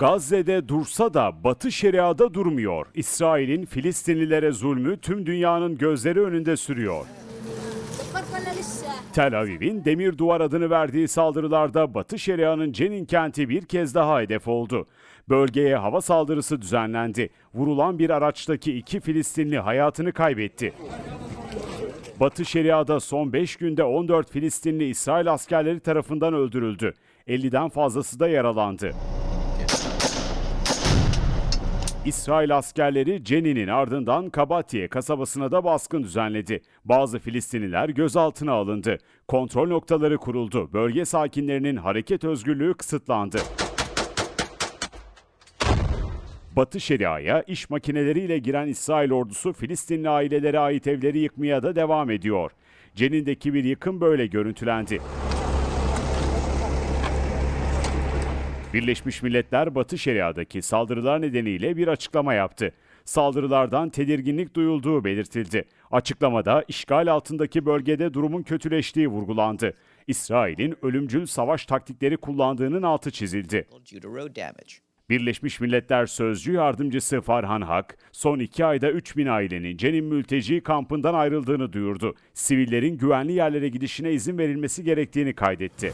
Gazze'de dursa da Batı şeriada durmuyor. İsrail'in Filistinlilere zulmü tüm dünyanın gözleri önünde sürüyor. Tel Aviv'in Demir Duvar adını verdiği saldırılarda Batı Şeria'nın Cenin kenti bir kez daha hedef oldu. Bölgeye hava saldırısı düzenlendi. Vurulan bir araçtaki iki Filistinli hayatını kaybetti. Batı Şeria'da son 5 günde 14 Filistinli İsrail askerleri tarafından öldürüldü. 50'den fazlası da yaralandı. İsrail askerleri Cenin'in ardından Kabatiye kasabasına da baskın düzenledi. Bazı Filistinliler gözaltına alındı. Kontrol noktaları kuruldu. Bölge sakinlerinin hareket özgürlüğü kısıtlandı. Batı Şeria'ya iş makineleriyle giren İsrail ordusu Filistinli ailelere ait evleri yıkmaya da devam ediyor. Cenin'deki bir yıkım böyle görüntülendi. Birleşmiş Milletler Batı Şeria'daki saldırılar nedeniyle bir açıklama yaptı. Saldırılardan tedirginlik duyulduğu belirtildi. Açıklamada işgal altındaki bölgede durumun kötüleştiği vurgulandı. İsrail'in ölümcül savaş taktikleri kullandığının altı çizildi. Birleşmiş Milletler Sözcü Yardımcısı Farhan Hak, son iki ayda 3 bin ailenin Cenin mülteci kampından ayrıldığını duyurdu. Sivillerin güvenli yerlere gidişine izin verilmesi gerektiğini kaydetti.